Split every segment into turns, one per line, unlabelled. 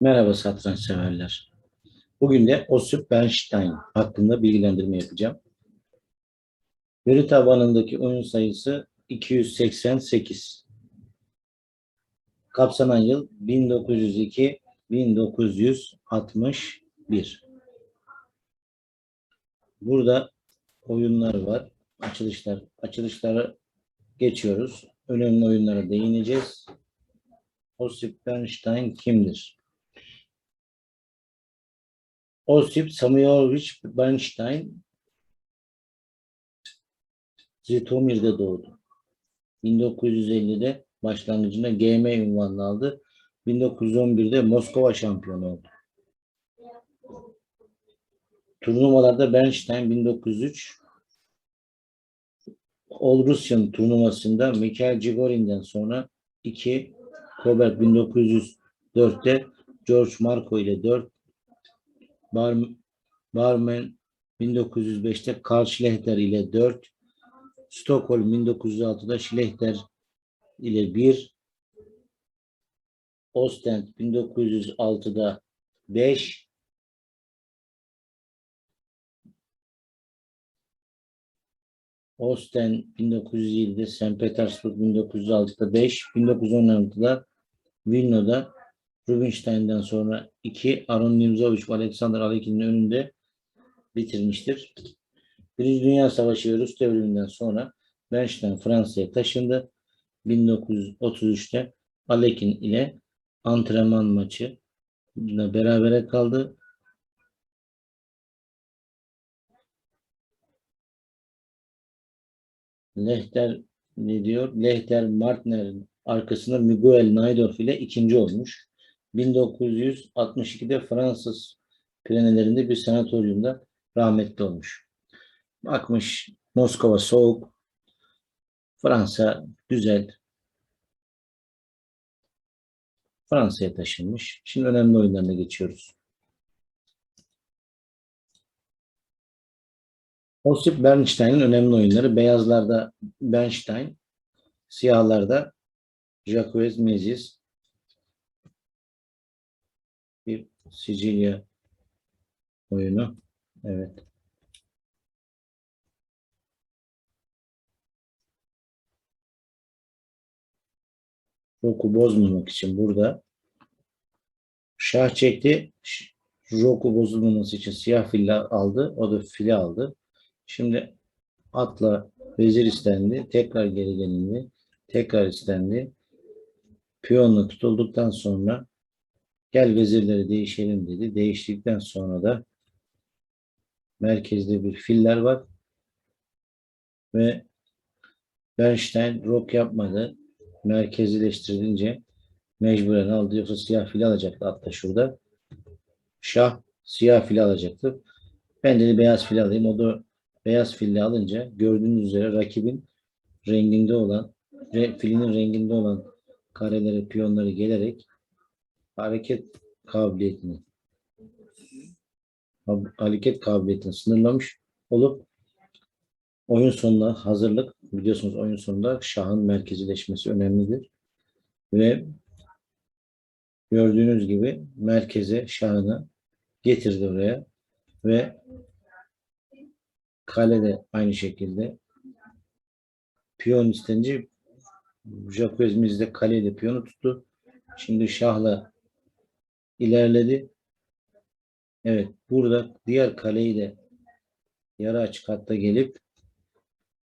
Merhaba satranç severler. Bugün de Osip Bernstein hakkında bilgilendirme yapacağım. Veri tabanındaki oyun sayısı 288. Kapsanan yıl 1902-1961. Burada oyunlar var. Açılışlar. Açılışları geçiyoruz. Önemli oyunlara değineceğiz. Osip Bernstein kimdir? Osip Samuelovich Bernstein Zitomir'de doğdu. 1950'de başlangıcında GM ünvanını aldı. 1911'de Moskova şampiyonu oldu. Turnuvalarda Bernstein 1903 All Russian turnuvasında Mikhail Chigorin'den sonra 2 Kobert 1904'te George Marko ile 4 Bar Barmen 1905'te Karl Schlechter ile 4 Stockholm 1906'da Schlechter ile 1 Ostend 1906'da 5 Ostend 1907'de St. Petersburg 1906'da 5 1916'da Vilno'da Rubinstein'den sonra 2 Aron Nimzovich ve Alexander Alekin'in önünde bitirmiştir. Birinci Dünya Savaşı ve Rus devriminden sonra Bernstein Fransa'ya taşındı. 1933'te Alekin ile antrenman maçı berabere kaldı. Lehter ne diyor? Lehter Martner'in arkasında Miguel Najdorf ile ikinci olmuş. 1962'de Fransız Pirenelerinde bir sanatoryumda rahmetli olmuş. Bakmış Moskova soğuk, Fransa güzel. Fransa'ya taşınmış. Şimdi önemli oyunlarına geçiyoruz. Osip Bernstein'in önemli oyunları. Beyazlarda Bernstein, siyahlarda Jacques Mezis, Sicilya oyunu. Evet. Roku bozmamak için burada şah çekti. Roku bozulmaması için siyah fili aldı. O da fili aldı. Şimdi atla vezir istendi. Tekrar geri gelindi. Tekrar istendi. Piyonla tutulduktan sonra gel vezirleri değişelim dedi. Değiştikten sonra da merkezde bir filler var. Ve Bernstein rok yapmadı. Merkezileştirilince mecburen aldı. Yoksa siyah fil alacaktı hatta şurada. Şah siyah fil alacaktı. Ben dedi beyaz fil alayım. O da beyaz fili alınca gördüğünüz üzere rakibin renginde olan filinin renginde olan karelere, piyonları gelerek hareket kabiliyetini hareket kabiliyetini sınırlamış olup oyun sonuna hazırlık biliyorsunuz oyun sonunda şahın merkezileşmesi önemlidir. Ve gördüğünüz gibi merkeze şahını getirdi oraya ve kale de aynı şekilde piyon istenince Jacques de kaleyle piyonu tuttu. Şimdi şahla ilerledi. Evet burada diğer kaleyi de yarı açık hatta gelip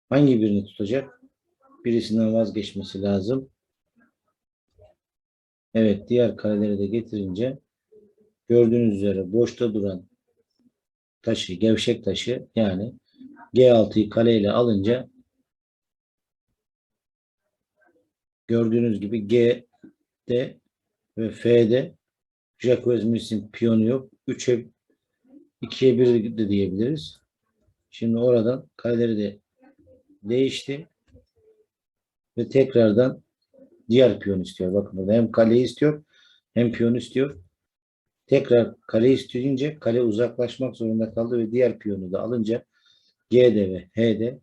hangi birini tutacak? Birisinden vazgeçmesi lazım. Evet diğer kaleleri de getirince gördüğünüz üzere boşta duran taşı, gevşek taşı yani G6'yı kaleyle alınca gördüğünüz gibi G'de ve F'de Jacques Mils'in piyonu yok. 3'e 2'ye 1 de diyebiliriz. Şimdi oradan kaleleri de değişti. Ve tekrardan diğer piyon istiyor. Bakın burada hem kaleyi istiyor hem piyon istiyor. Tekrar kale isteyince kale uzaklaşmak zorunda kaldı ve diğer piyonu da alınca G'de ve H'de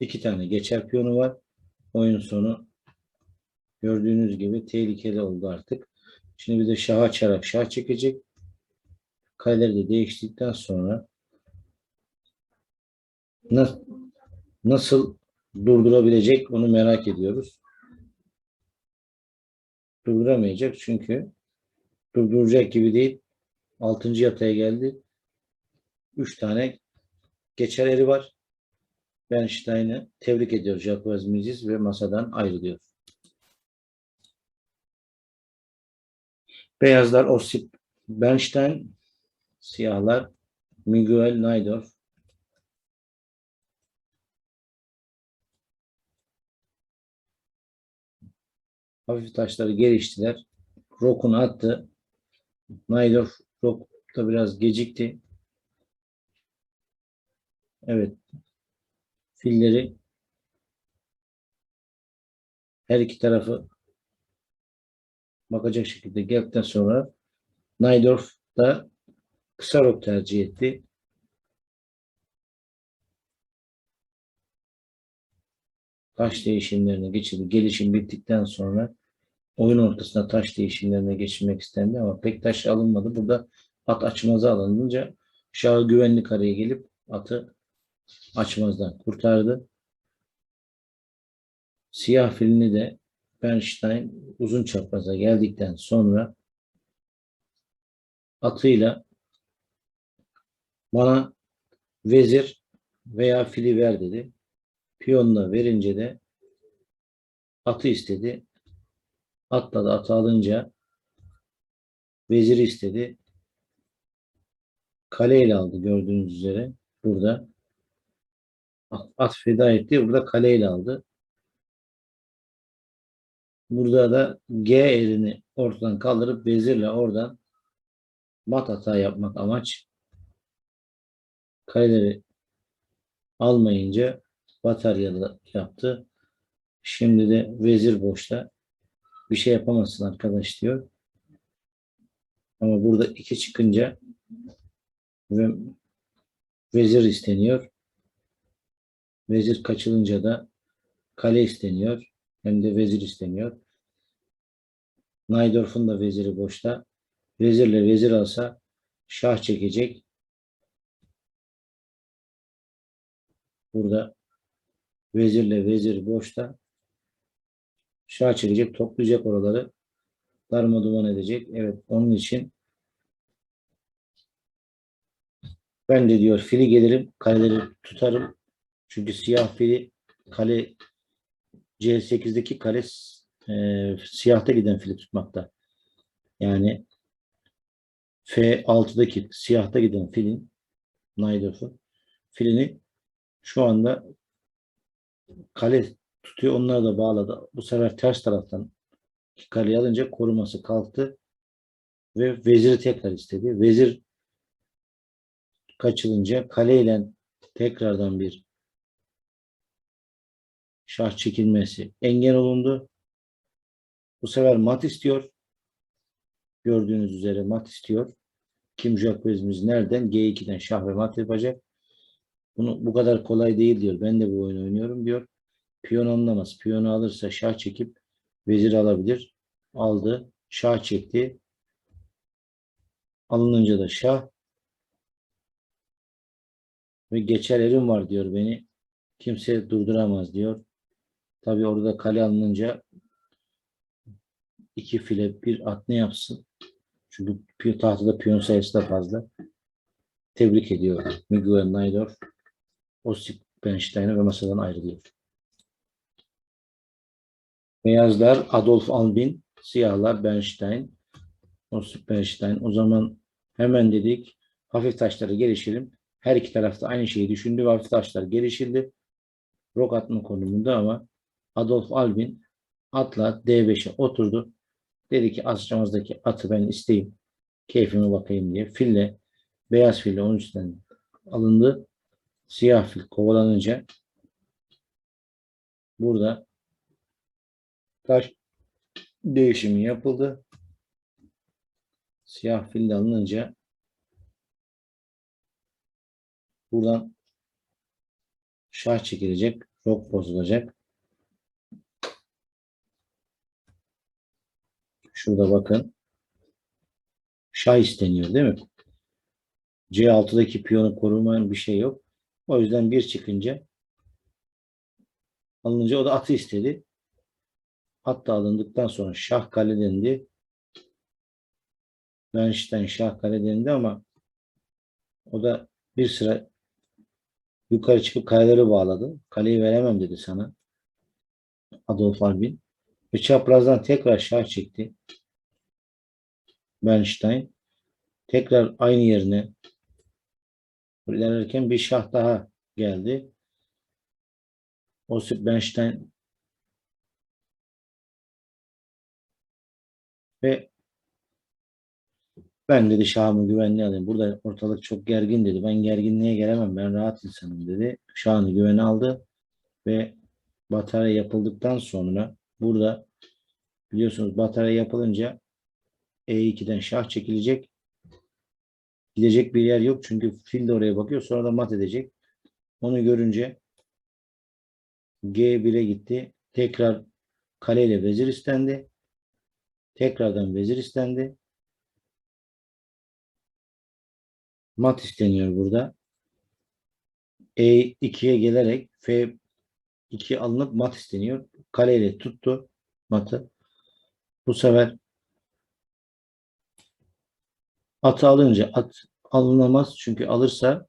iki tane geçer piyonu var. Oyun sonu gördüğünüz gibi tehlikeli oldu artık. Şimdi bir de şah açarak şah çekecek. Kaleleri de değiştirdikten sonra nasıl, durdurabilecek onu merak ediyoruz. Durduramayacak çünkü durduracak gibi değil. Altıncı yataya geldi. Üç tane geçer eri var. Bernstein'i tebrik ediyor Jacques Miziz ve masadan ayrılıyor. Beyazlar Osip Bernstein, siyahlar Miguel Najdorf. Hafif taşları geliştiler. Rokunu attı. Najdorf Rok da biraz gecikti. Evet. Filleri her iki tarafı bakacak şekilde geldikten sonra Najdorf da kısa rok tercih etti. Taş değişimlerine geçildi. Gelişim bittikten sonra oyun ortasında taş değişimlerine geçirmek istendi ama pek taş alınmadı. Burada at açmazı alınınca Şahı güvenli kareye gelip atı açmazdan kurtardı. Siyah filini de Bernstein uzun çapraza geldikten sonra atıyla bana vezir veya fili ver dedi. Piyonla verince de atı istedi. Atla da atı alınca veziri istedi. Kaleyle aldı gördüğünüz üzere. Burada at feda etti. Burada kaleyle aldı. Burada da G erini ortadan kaldırıp vezirle oradan mat hata yapmak amaç. Kaleleri almayınca bataryalı yaptı. Şimdi de vezir boşta. Bir şey yapamazsın arkadaş diyor. Ama burada iki çıkınca ve vezir isteniyor. Vezir kaçılınca da kale isteniyor. Hem de vezir isteniyor. Najdorf'un da veziri boşta. Vezirle vezir alsa şah çekecek. Burada vezirle vezir boşta. Şah çekecek, toplayacak oraları. Darma duman edecek. Evet, onun için ben de diyor fili gelirim, kaleleri tutarım. Çünkü siyah fili kale C8'deki kale e, siyahta giden fili tutmakta. Yani F6'daki siyahta giden filin Najdorf'un filini şu anda kale tutuyor. Onları da bağladı. Bu sefer ters taraftan kaleyi alınca koruması kalktı ve veziri tekrar istedi. Vezir kaçılınca kaleyle tekrardan bir şah çekilmesi engel olundu. Bu sefer mat istiyor. Gördüğünüz üzere mat istiyor. Kim Jacques'imiz nereden? G2'den şah ve mat yapacak. Bunu bu kadar kolay değil diyor. Ben de bu oyunu oynuyorum diyor. Piyon anlamaz. Piyonu alırsa şah çekip vezir alabilir. Aldı. Şah çekti. Alınınca da şah ve geçer erim var diyor beni. Kimse durduramaz diyor. Tabi orada kale alınınca iki file bir at ne yapsın? Çünkü tahtada piyon sayısı da fazla. Tebrik ediyor Miguel Najdorf. Osip Bernstein'e ve masadan ayrılıyor. Beyazlar Adolf Albin, siyahlar Bernstein, Osip Bernstein. O zaman hemen dedik hafif taşlara gelişelim. Her iki tarafta aynı şeyi düşündü ve hafif taşlar gelişildi. Rok atma konumunda ama Adolf Albin atla D5'e oturdu. Dedi ki asçamızdaki atı ben isteyeyim. Keyfime bakayım diye. Fille, beyaz fille onun üstünden alındı. Siyah fil kovalanınca burada taş değişimi yapıldı. Siyah fil alınınca buradan şah çekilecek. Rok bozulacak. Şurada bakın. şah isteniyor değil mi? C6'daki piyonu korumayan bir şey yok. O yüzden bir çıkınca alınınca o da atı istedi. At da alındıktan sonra şah kale dendi. Bernstein şah kale dendi ama o da bir sıra yukarı çıkıp kaleleri bağladı. Kaleyi veremem dedi sana. Adolf Albin. Ve çaprazdan tekrar şah çekti. Bernstein. Tekrar aynı yerine ilerlerken bir şah daha geldi. Osip Bernstein ve ben dedi şahımı güvenliğe alayım. Burada ortalık çok gergin dedi. Ben gerginliğe gelemem. Ben rahat insanım dedi. Şahını güvene aldı ve batarya yapıldıktan sonra burada biliyorsunuz batarya yapılınca E2'den şah çekilecek. Gidecek bir yer yok çünkü fil de oraya bakıyor. Sonra da mat edecek. Onu görünce G1'e gitti. Tekrar kaleyle vezir istendi. Tekrardan vezir istendi. Mat isteniyor burada. E2'ye gelerek F2 alınıp mat isteniyor. Kaleyle tuttu matı. Bu sefer atı alınca at alınamaz. Çünkü alırsa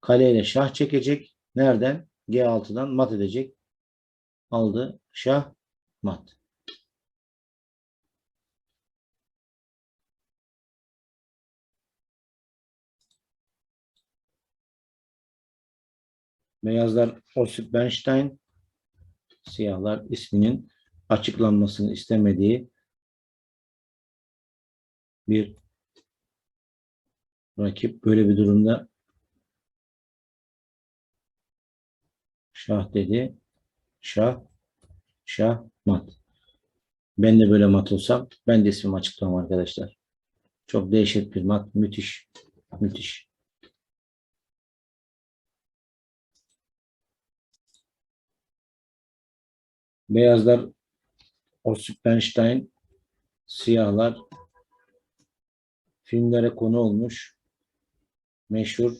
kaleyle şah çekecek. Nereden? G6'dan mat edecek. Aldı. Şah mat. Beyazlar Osip Bernstein, siyahlar isminin açıklanmasını istemediği bir rakip. Böyle bir durumda şah dedi. Şah, şah, mat. Ben de böyle mat olsam ben de ismimi açıklamam arkadaşlar. Çok dehşet bir mat. Müthiş. Müthiş. Beyazlar Osip Bernstein, siyahlar filmlere konu olmuş meşhur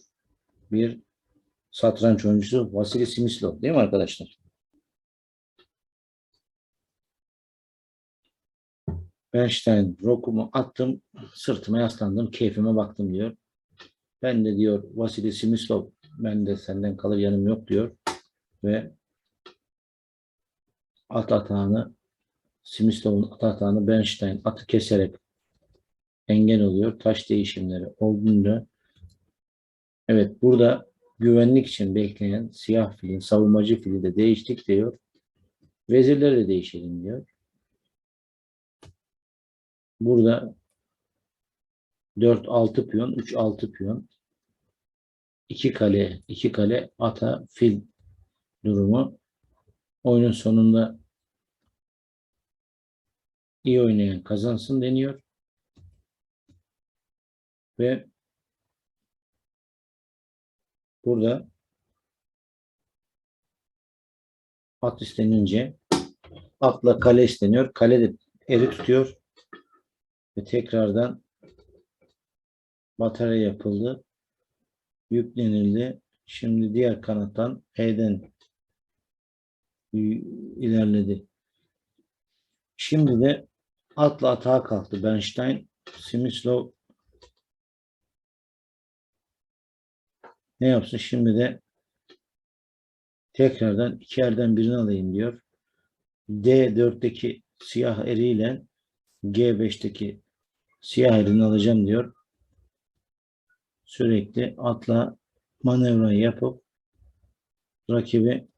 bir satranç oyuncusu Vasily Simislov değil mi arkadaşlar? Bernstein rokumu attım, sırtıma yaslandım, keyfime baktım diyor. Ben de diyor Vasily Simislov, ben de senden kalır yanım yok diyor. Ve at atağını Simislov'un at atağını Bernstein atı keserek engel oluyor. Taş değişimleri olduğunda evet burada güvenlik için bekleyen siyah filin, savunmacı fili de değiştik diyor. Vezirleri de değişelim diyor. Burada 4-6 piyon, 3-6 piyon, 2 kale, 2 kale ata fil durumu. Oyunun sonunda iyi oynayan kazansın deniyor. Ve burada at istenince atla kale isteniyor. Kale de eri tutuyor. Ve tekrardan batarya yapıldı. Yüklenildi. Şimdi diğer kanattan E'den ilerledi. Şimdi de atla atağa kalktı. Bernstein, Simislov ne yapsın? Şimdi de tekrardan iki yerden birini alayım diyor. D4'teki siyah eriyle G5'teki siyah erini alacağım diyor. Sürekli atla manevra yapıp rakibi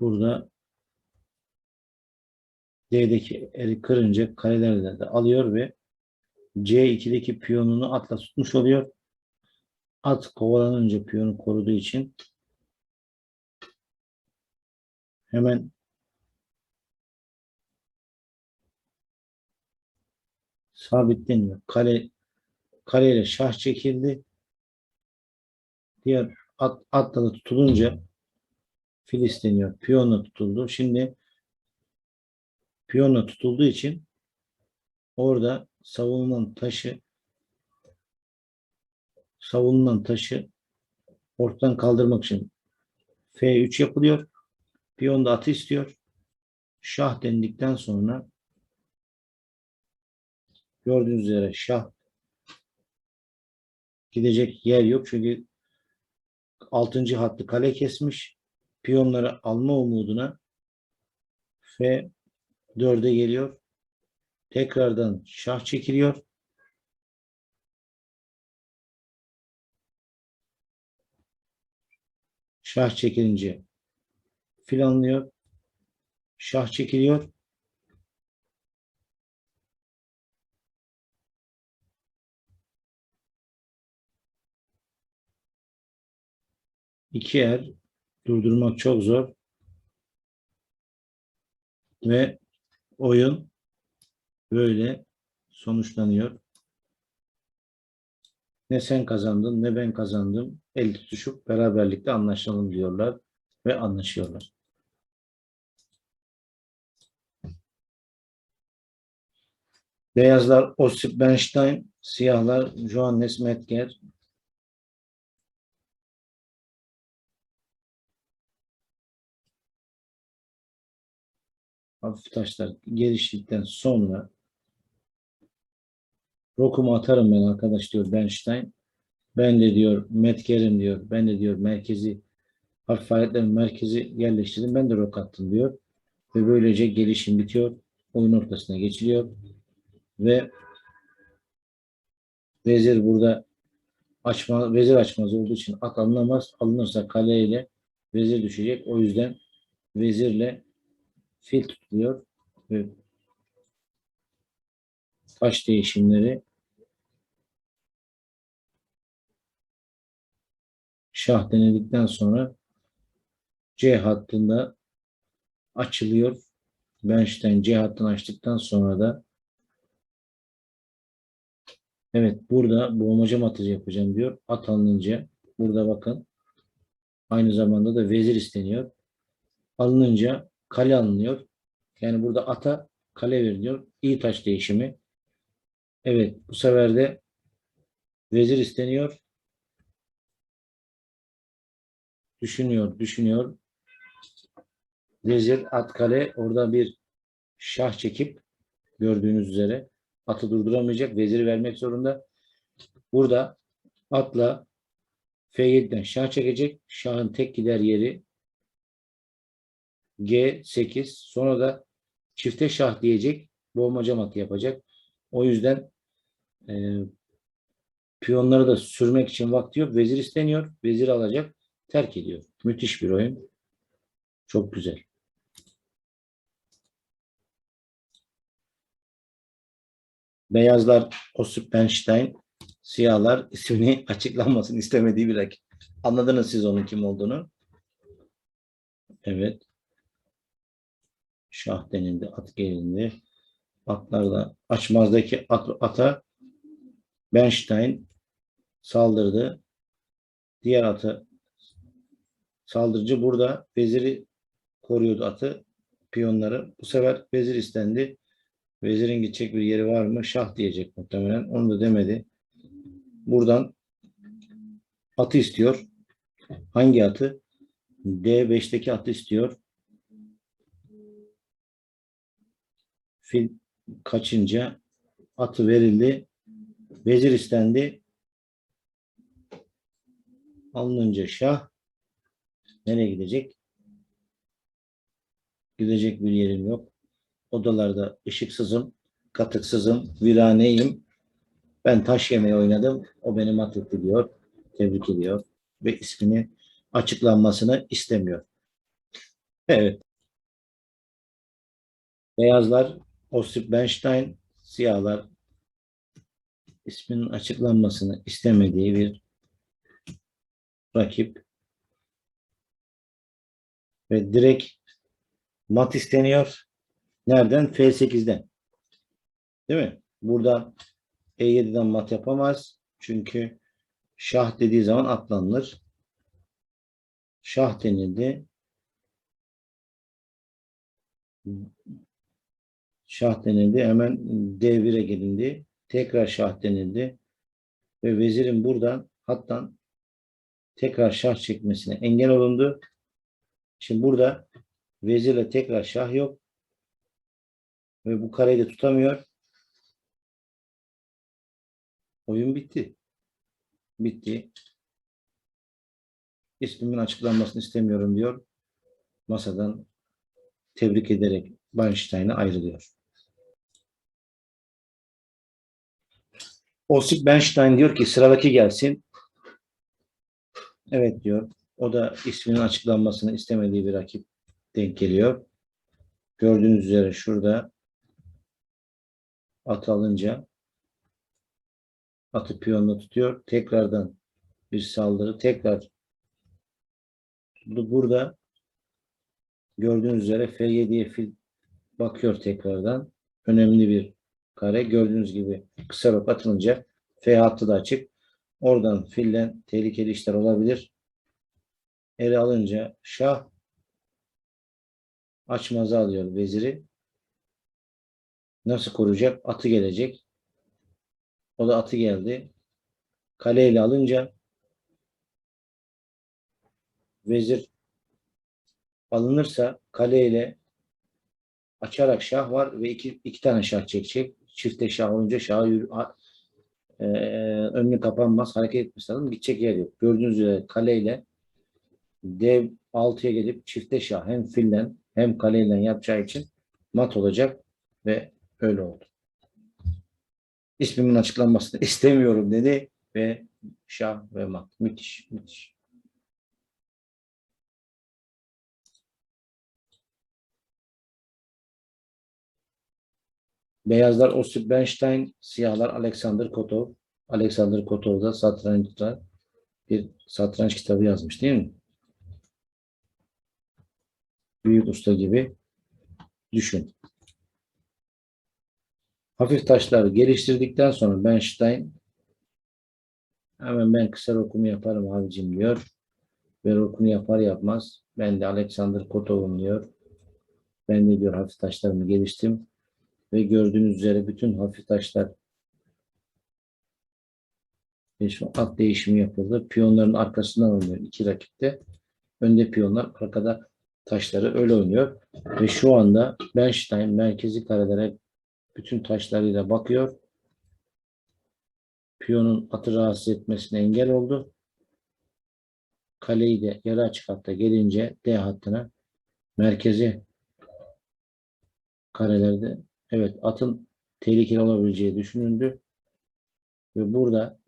burada D'deki eri kırınca karelerle de alıyor ve C2'deki piyonunu atla tutmuş oluyor. At kovalanınca piyonu koruduğu için hemen sabitleniyor. Kale kareyle şah çekildi. Diğer at, atla da tutulunca fil isteniyor. Piyonla tutuldu. Şimdi piyonla tutulduğu için orada savunulan taşı savunulan taşı ortadan kaldırmak için F3 yapılıyor. Piyon da atı istiyor. Şah denildikten sonra gördüğünüz üzere şah gidecek yer yok. Çünkü 6. hattı kale kesmiş. Piyonları alma umuduna F 4'e geliyor. Tekrardan şah çekiliyor. Şah çekilince filanlıyor. Şah çekiliyor. İki er durdurmak çok zor. Ve oyun böyle sonuçlanıyor. Ne sen kazandın ne ben kazandım. El tutuşup beraberlikte anlaşalım diyorlar ve anlaşıyorlar. Beyazlar Osip Bernstein, siyahlar Johannes Metger. Hafif taşlar geliştikten sonra rokumu atarım ben arkadaş diyor Bernstein. Ben de diyor Metger'im diyor. Ben de diyor merkezi harf aletlerin merkezi yerleştirdim. Ben de rok attım diyor. Ve böylece gelişim bitiyor. Oyun ortasına geçiliyor. Ve vezir burada açma, vezir açmaz olduğu için at alınamaz. Alınırsa kaleyle vezir düşecek. O yüzden vezirle fil tutuluyor ve taş değişimleri şah denedikten sonra C hattında açılıyor. Bernstein C hattını açtıktan sonra da evet burada boğmaca matıcı yapacağım diyor. At alınınca burada bakın aynı zamanda da vezir isteniyor. Alınınca kale alınıyor. Yani burada ata kale veriliyor. İyi taş değişimi. Evet bu sefer de vezir isteniyor. Düşünüyor, düşünüyor. Vezir at kale orada bir şah çekip gördüğünüz üzere atı durduramayacak. Veziri vermek zorunda. Burada atla F7'den şah çekecek. Şahın tek gider yeri G8 sonra da çifte şah diyecek. Boğmaca matı yapacak. O yüzden e, piyonları da sürmek için vakti yok. Vezir isteniyor. Vezir alacak. Terk ediyor. Müthiş bir oyun. Çok güzel. Beyazlar Osip Bernstein, siyahlar ismini açıklanmasını istemediği bir rakip. Anladınız siz onun kim olduğunu. Evet. Şah denildi, at gelindi. Atlarla açmazdaki at, ata Bernstein saldırdı. Diğer atı saldırıcı burada veziri koruyordu atı, piyonları. Bu sefer vezir istendi. Vezirin gidecek bir yeri var mı? Şah diyecek muhtemelen. Onu da demedi. Buradan atı istiyor. Hangi atı? D5'teki atı istiyor. Fil kaçınca atı verildi. Vezir istendi. Alınınca şah nereye gidecek? Gidecek bir yerim yok. Odalarda ışıksızım, katıksızım, viraneyim. Ben taş yemeği oynadım. O beni mat etti diyor. Tebrik ediyor. Ve ismini açıklanmasını istemiyor. Evet. Beyazlar Osip Bernstein, siyahlar isminin açıklanmasını istemediği bir rakip ve direkt mat isteniyor. Nereden? F8'den. Değil mi? Burada E7'den mat yapamaz. Çünkü şah dediği zaman atlanılır. Şah denildi. Şah denildi. Hemen D1'e gelindi. Tekrar şah denildi. Ve vezirin buradan hattan tekrar şah çekmesine engel olundu. Şimdi burada vezirle tekrar şah yok. Ve bu kareyi de tutamıyor. Oyun bitti. Bitti. İsmimin açıklanmasını istemiyorum diyor. Masadan tebrik ederek Weinstein'a ayrılıyor. Osip Bernstein diyor ki sıradaki gelsin. Evet diyor. O da isminin açıklanmasını istemediği bir rakip denk geliyor. Gördüğünüz üzere şurada at alınca atı piyonla tutuyor. Tekrardan bir saldırı. Tekrar bu- burada gördüğünüz üzere F7'ye fil bakıyor tekrardan. Önemli bir kare. Gördüğünüz gibi kısa rok atılınca F hattı da açık. Oradan filden tehlikeli işler olabilir. Ele alınca şah açmazı alıyor veziri. Nasıl koruyacak? Atı gelecek. O da atı geldi. Kaleyle alınca vezir alınırsa kaleyle açarak şah var ve iki, iki tane şah çekecek. Çifte şah olunca şah yürü, e, önünü kapanmaz. Hareket etmesi lazım. Gidecek yer yok. Gördüğünüz üzere kaleyle dev 6'ya gelip çifte şah hem fillen hem kaleyle yapacağı için mat olacak ve öyle oldu. İsmimin açıklanmasını istemiyorum dedi ve şah ve mat. Müthiş, müthiş. Beyazlar Osip Bernstein, siyahlar Alexander Kotov. Alexander Kotov da satrançta bir satranç kitabı yazmış değil mi? Büyük usta gibi düşün. Hafif taşları geliştirdikten sonra Bernstein hemen ben kısa rokumu yaparım abicim diyor. Ve rokunu yapar yapmaz ben de Alexander Kotov'um diyor. Ben de diyor hafif taşlarımı geliştim ve gördüğünüz üzere bütün hafif taşlar at değişimi yapıldı. Piyonların arkasından oynuyor iki rakipte. Önde piyonlar, arkada taşları öyle oynuyor. Ve şu anda Bernstein merkezi karelere bütün taşlarıyla bakıyor. Piyonun atı rahatsız etmesine engel oldu. Kaleyi de yarı açık hatta gelince D hattına merkezi karelerde evet atın tehlikeli olabileceği düşünüldü. Ve burada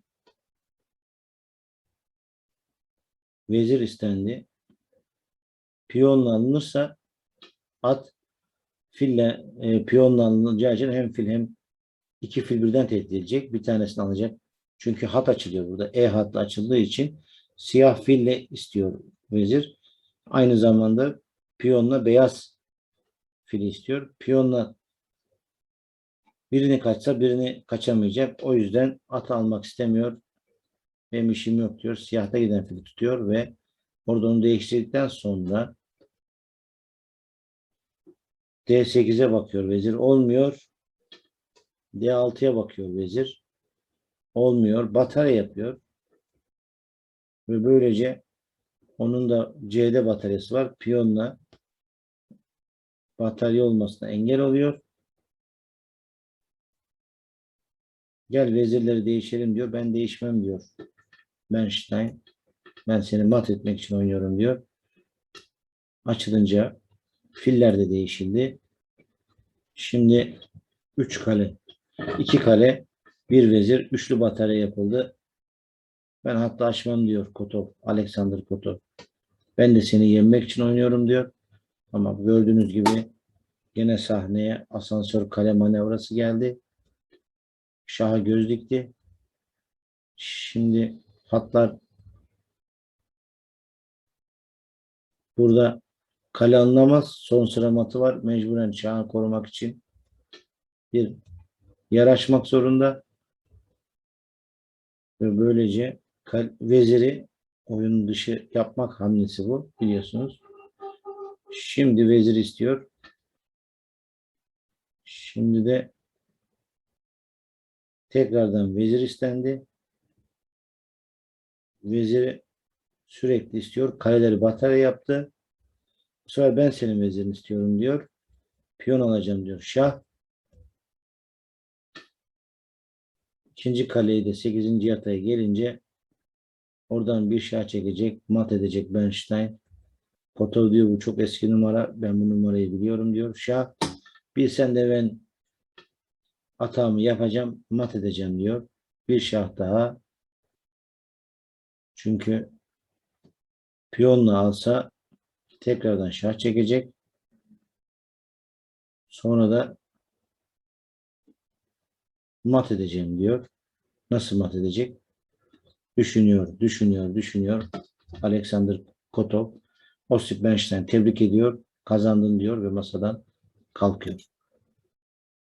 vezir istendi. Piyonla alınırsa at fille e, piyonla alınacağı için hem fil hem iki fil birden tehdit edilecek. Bir tanesini alacak. Çünkü hat açılıyor burada. E hatla açıldığı için siyah fille istiyor vezir. Aynı zamanda piyonla beyaz fili istiyor. Piyonla birini kaçsa birini kaçamayacak. O yüzden at almak istemiyor. Benim işim yok diyor. Siyahta giden fili tutuyor ve orada onu değiştirdikten sonra D8'e bakıyor vezir. Olmuyor. D6'ya bakıyor vezir. Olmuyor. Batarya yapıyor. Ve böylece onun da C'de bataryası var. Piyonla batarya olmasına engel oluyor. Gel vezirleri değişelim diyor. Ben değişmem diyor. Bernstein. Ben seni mat etmek için oynuyorum diyor. Açılınca filler de değişildi. Şimdi 3 kale, 2 kale, bir vezir, üçlü batarya yapıldı. Ben hatta açmam diyor Kotov, Alexander Kotov. Ben de seni yenmek için oynuyorum diyor. Ama gördüğünüz gibi gene sahneye asansör kale manevrası geldi. Şah'a göz dikti. Şimdi hatlar burada kale alınamaz. Son sıra matı var. Mecburen Şah'ı korumak için bir yer açmak zorunda. Ve böylece veziri oyun dışı yapmak hamlesi bu biliyorsunuz. Şimdi vezir istiyor. Şimdi de tekrardan vezir istendi. Veziri sürekli istiyor. Kaleleri batarya yaptı. Bu sefer ben senin vezirini istiyorum diyor. Piyon alacağım diyor. Şah. İkinci kaleyi de 8. yataya gelince oradan bir şah çekecek. Mat edecek Bernstein. Potov diyor bu çok eski numara. Ben bu numarayı biliyorum diyor. Şah bilsen de ben hatamı yapacağım. Mat edeceğim diyor. Bir şah daha. Çünkü piyonla alsa tekrardan şah çekecek. Sonra da mat edeceğim diyor. Nasıl mat edecek? Düşünüyor, düşünüyor, düşünüyor. Alexander Kotov. Osip Bernstein tebrik ediyor. Kazandın diyor ve masadan kalkıyor.